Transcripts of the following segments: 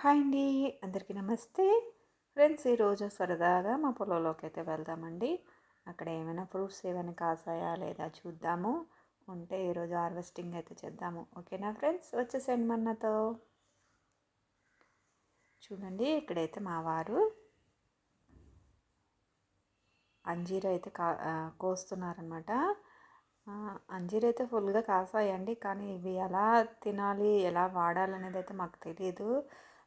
Hi అండి. అందరికీ నమస్తే. ఫ్రెండ్స్ ఈరోజు సరదాగా మా పొలంలోకి అయితే వెళ్దామండి. అక్కడ ఏమైనా ఫ్రూట్స్ ఏమైనా కాసాయా లేదా చూద్దాము. ఉంటే ఈరోజు హార్వెస్టింగ్ అయితే చేద్దాము. ఓకేనా ఫ్రెండ్స్? వచ్చేసేయండి మన్నతో. చూడండి ఇక్కడైతే మా వారు అంజీర అయితే కా కోస్తున్నారనమాట అంజీర అయితే ఫుల్గా కాసాయండి. కానీ ఇవి ఎలా తినాలి ఎలా వాడాలనేది అయితే మాకు తెలియదు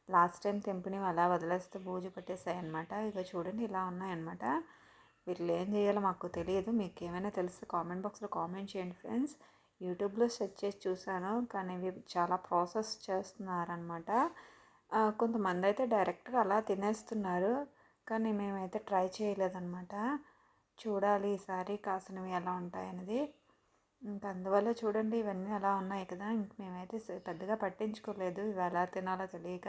లాస్ట్ టైం తెంపినవి అలా వదిలేస్తే బూజు పట్టేసాయి అనమాట ఇక చూడండి ఇలా ఉన్నాయన్నమాట. వీళ్ళు ఏం చేయాలో మాకు తెలియదు. మీకు ఏమైనా తెలిస్తే కామెంట్ బాక్స్లో కామెంట్ చేయండి ఫ్రెండ్స్. యూట్యూబ్లో సెర్చ్ చేసి చూశాను. కానీ ఇవి చాలా ప్రాసెస్ చేస్తున్నారనమాట కొంతమంది అయితే డైరెక్ట్గా అలా తినేస్తున్నారు. కానీ మేమైతే ట్రై చేయలేదన్నమాట. చూడాలి ఈసారి కాసినవి ఎలా ఉంటాయనేది. ఇంకా అందువల్ల చూడండి ఇవన్నీ అలా ఉన్నాయి కదా. ఇంక మేమైతే పెద్దగా పట్టించుకోలేదు. ఇవి ఎలా తినాలో తెలియక.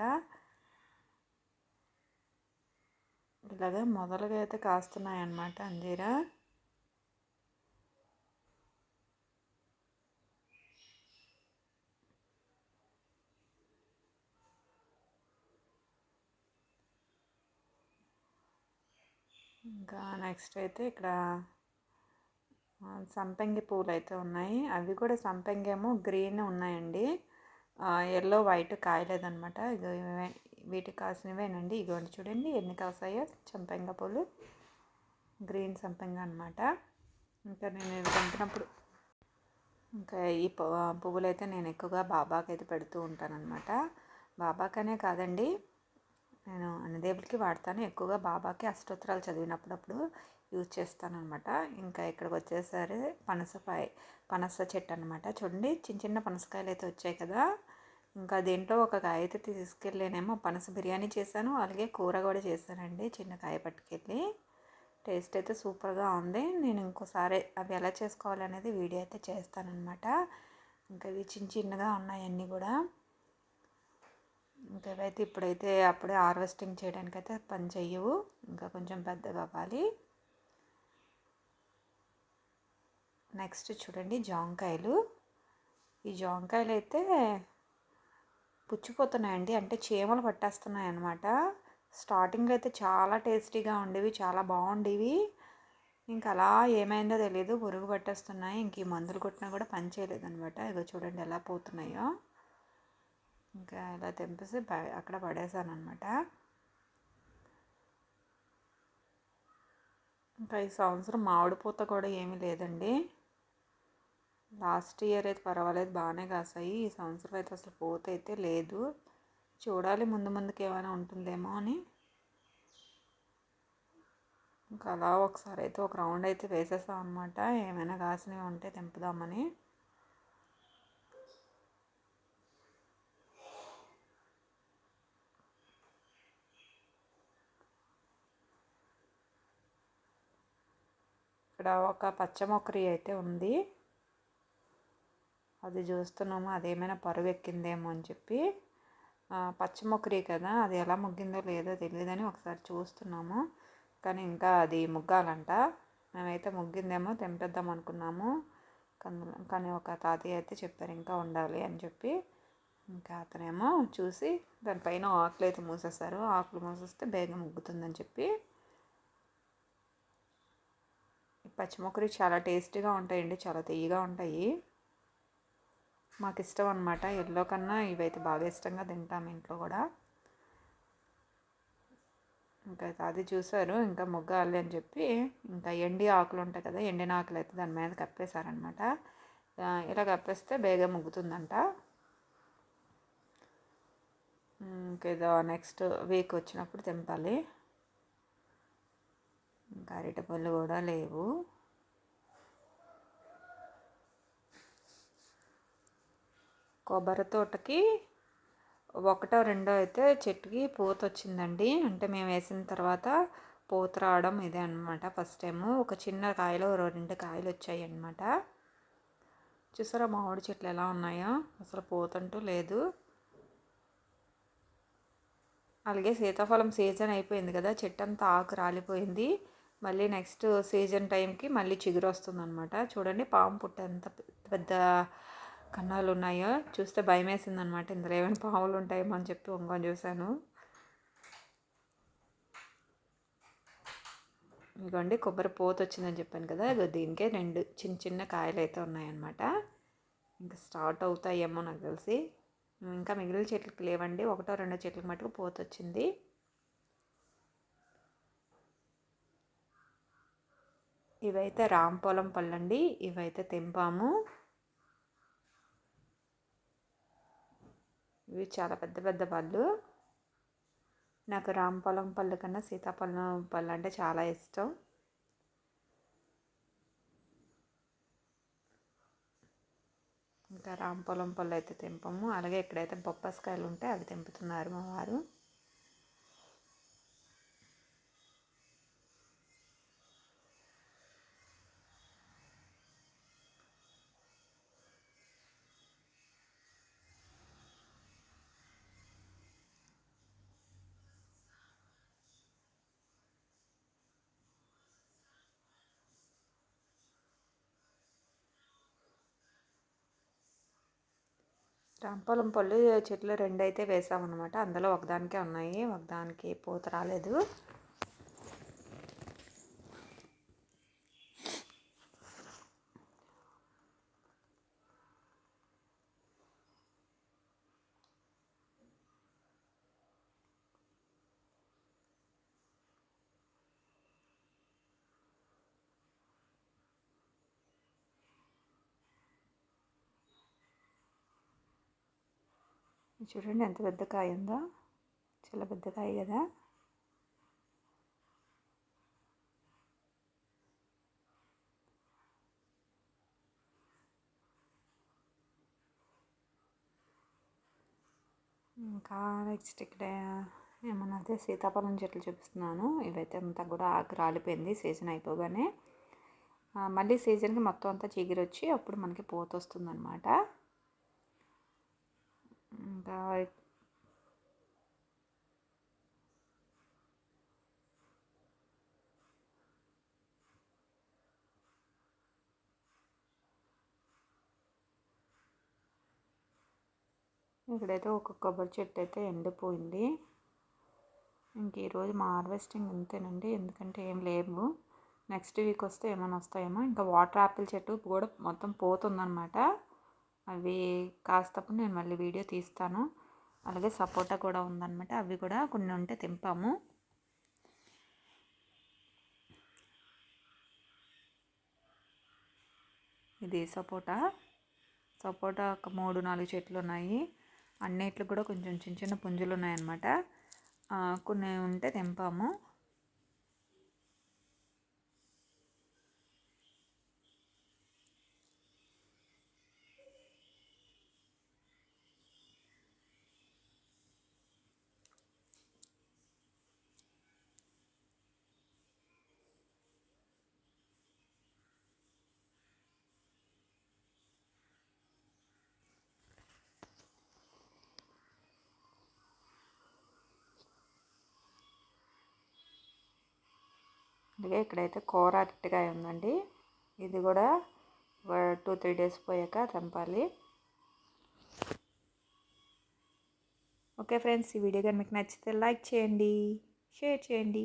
ఇలాగా మొదలుగా అయితే కాస్తున్నాయి అన్నమాట అంజీరా. ఇంకా నెక్స్ట్ అయితే ఇక్కడ సంపంగి పూలు అయితే ఉన్నాయి. అవి కూడా సంపంగేమో ఏమో గ్రీన్ ఉన్నాయండి. ఎల్లో వైట్ కాయలేదనమాట ఇది వీటికి కాసినవేనండి. ఇగోండి చూడండి ఎన్ని కాసాయో సంపంగ పూలు. గ్రీన్ సంపంగ అనమాట ఇంకా నేను తెంపినప్పుడు ఇంకా ఈ పువ్వులు అయితే నేను ఎక్కువగా బాబాకి అయితే పెడుతూ ఉంటానన్నమాట. బాబాకనే కాదండి నేను అన్నదేవులకి వాడతాను. ఎక్కువగా బాబాకి అష్టోత్తరాలు చదివినప్పుడప్పుడు యూజ్ చేస్తానమాట ఇంకా ఇక్కడికి వచ్చేసరి పనసకాయ పనస చెట్టు అనమాట చూడండి చిన్న చిన్న పనసకాయలు అయితే వచ్చాయి కదా. ఇంకా దీంట్లో ఒక కాయ అయితే తీసుకెళ్ళానేమో పనస బిర్యానీ చేశాను. అలాగే కూర కూడా చేశానండి చిన్న కాయ పట్టుకెళ్ళి. టేస్ట్ అయితే సూపర్గా ఉంది. నేను ఇంకోసారి అవి ఎలా చేసుకోవాలనేది వీడియో అయితే చేస్తానన్నమాట. ఇంకా ఇవి చిన్న చిన్నగా ఉన్నాయన్నీ కూడా. ఇంకా ఇవైతే ఇప్పుడైతే అప్పుడే హార్వెస్టింగ్ చేయడానికి అయితే పని చెయ్యవు. ఇంకా కొంచెం పెద్దగా అవ్వాలి. నెక్స్ట్ చూడండి జాంకాయలు. ఈ జాంకాయలు అయితే పుచ్చిపోతున్నాయండి. అంటే చీమలు పట్టేస్తున్నాయి అన్నమాట స్టార్టింగ్లో అయితే చాలా టేస్టీగా ఉండేవి చాలా బాగుండేవి. ఇంకా అలా ఏమైందో తెలియదు పురుగు పట్టేస్తున్నాయి. ఇంక ఈ మందులు కొట్టినా కూడా పని చేయలేదు అనమాట ఇగో చూడండి ఎలా పోతున్నాయో. ఇంకా ఇలా తెంపేసి అక్కడ పడేసానమాట అనమాట ఇంకా ఈ సంవత్సరం మామిడి పూత కూడా ఏమీ లేదండి. లాస్ట్ ఇయర్ అయితే పర్వాలేదు బాగానే కాసాయి. ఈ సంవత్సరం అయితే అసలు పోత అయితే లేదు. చూడాలి ముందు ముందుకు ఏమైనా ఉంటుందేమో అని. ఇంకా అలా ఒకసారి అయితే ఒక రౌండ్ అయితే వేసేసాం అనమాట ఏమైనా కాసినవి ఉంటే తెంపుదామని. ఇక్కడ ఒక పచ్చ మొక్కరి అయితే ఉంది. అది చూస్తున్నాము అదేమైనా పరువు ఎక్కిందేమో అని చెప్పి పచ్చిమొక్కరి కదా అది ఎలా ముగ్గిందో లేదో తెలియదని ఒకసారి చూస్తున్నాము. కానీ ఇంకా అది ముగ్గాలంట. మేమైతే ముగ్గిందేమో తెంపేద్దాం అనుకున్నాము. కానీ ఒక తాతయ్య అయితే చెప్పారు ఇంకా ఉండాలి అని చెప్పి. ఇంకా అతనేమో చూసి దానిపైన ఆకులు అయితే మూసేస్తారు ఆకులు మూసేస్తే బేగం ముగ్గుతుందని చెప్పి. పచ్చిమొక్కరి చాలా టేస్టీగా ఉంటాయండి చాలా తీయగా ఉంటాయి. మాకు ఇష్టం అనమాట ఎల్లో కన్నా ఇవైతే బాగా ఇష్టంగా తింటాం ఇంట్లో కూడా. ఇంకా అది చూసారు. ఇంకా ముగ్గాలి అని చెప్పి ఇంకా ఎండి ఆకులు ఉంటాయి కదా ఎండిన ఆకులు అయితే దాని మీద కప్పేశారనమాట ఇలా కప్పేస్తే బేగా ముగ్గుతుందంట. ఇంకా నెక్స్ట్ వీక్ వచ్చినప్పుడు తెంపాలి. ఇంకా అరటిపళ్ళు కూడా లేవు. కొబ్బరి తోటకి ఒకటో రెండో అయితే చెట్టుకి పూత వచ్చిందండి. అంటే మేము వేసిన తర్వాత పూత రావడం ఇదే అనమాట ఫస్ట్ టైము. ఒక చిన్న కాయలో రెండు కాయలు వచ్చాయి అనమాట చూసారా మామిడి చెట్లు ఎలా ఉన్నాయో? అసలు పూతంటూ లేదు. అలాగే సీతాఫలం సీజన్ అయిపోయింది కదా చెట్టు అంతా ఆకు రాలిపోయింది. మళ్ళీ నెక్స్ట్ సీజన్ టైంకి మళ్ళీ చిగురు వస్తుంది అనమాట చూడండి పాము పుట్ట ఎంత పెద్ద కన్నాలు ఉన్నాయో చూస్తే భయం వేసింది అనమాట ఇందులో ఏమైనా పాములు ఉంటాయేమో అని చెప్పి ఒంగొని చూశాను. ఇదిగోండి కొబ్బరి పోత వచ్చిందని చెప్పాను కదా ఇదో దీనికే రెండు చిన్న చిన్న కాయలు అయితే ఉన్నాయన్నమాట. ఇంకా స్టార్ట్ అవుతాయేమో నాకు తెలిసి. ఇంకా మిగిలిన చెట్లకి లేవండి ఒకటో రెండో చెట్లకి మటుకు పోత వచ్చింది ఇవైతే రాంపొలం పళ్ళండి ఇవైతే తెంపాము. ఇవి చాలా పెద్ద పెద్ద పళ్ళు. నాకు రాంపొలం పళ్ళు కన్నా సీతాఫలం పళ్ళు అంటే చాలా ఇష్టం. ఇంకా రాంపొలం పళ్ళు అయితే తెంపము. అలాగే ఎక్కడైతే బొప్పస్కాయలు ఉంటే అవి తెంపుతున్నారు మా వారు. రాంపొలం పళ్ళు చెట్లు రెండు అయితే వేసామన్నమాట. అందులో ఒకదానికే ఉన్నాయి ఒకదానికి పూత రాలేదు. చూడండి ఎంత పెద్ద కాయ ఉందో. చాలా పెద్ద కాయ కదా. ఇంకా నెక్స్ట్ ఇక్కడ ఏమన్నా అదే సీతాఫలం చెట్లు చూపిస్తున్నాను. ఇవైతే అంతా కూడా ఆకు రాలిపోయింది సీజన్ అయిపోగానే. మళ్ళీ సీజన్కి మొత్తం అంతా చిగురొచ్చి అప్పుడు మనకి పోత వస్తుందన్నమాట ఇంకా ఇక్కడైతే ఒక కొబ్బరి చెట్టు అయితే ఎండిపోయింది. ఇంక ఈరోజు మా హార్వెస్టింగ్ అంతేనండి ఎందుకంటే ఏం లేవు. నెక్స్ట్ వీక్ వస్తే ఏమైనా వస్తాయేమో. ఇంకా వాటర్ యాపిల్ చెట్టు కూడా మొత్తం పోతుందన్నమాట. అవి కాస్తప్పుడు నేను మళ్ళీ వీడియో తీస్తాను. అలాగే సపోటా కూడా ఉందన్నమాట. అవి కూడా కొన్ని ఉంటే తెంపాము. ఇది సపోటా. సపోటా ఒక మూడు నాలుగు చెట్లు ఉన్నాయి. అన్నిట్లో కూడా కొంచెం చిన్న చిన్న పుంజులు ఉన్నాయన్నమాట. కొన్ని ఉంటే తెంపాము. అందుకే ఇక్కడైతే కూర అరటికాయ ఉందండి. ఇది కూడా టూ త్రీ డేస్ పోయాక తెంపాలి ఓకే ఫ్రెండ్స్ ఈ వీడియో కానీ మీకు నచ్చితే లైక్ చేయండి షేర్ చేయండి.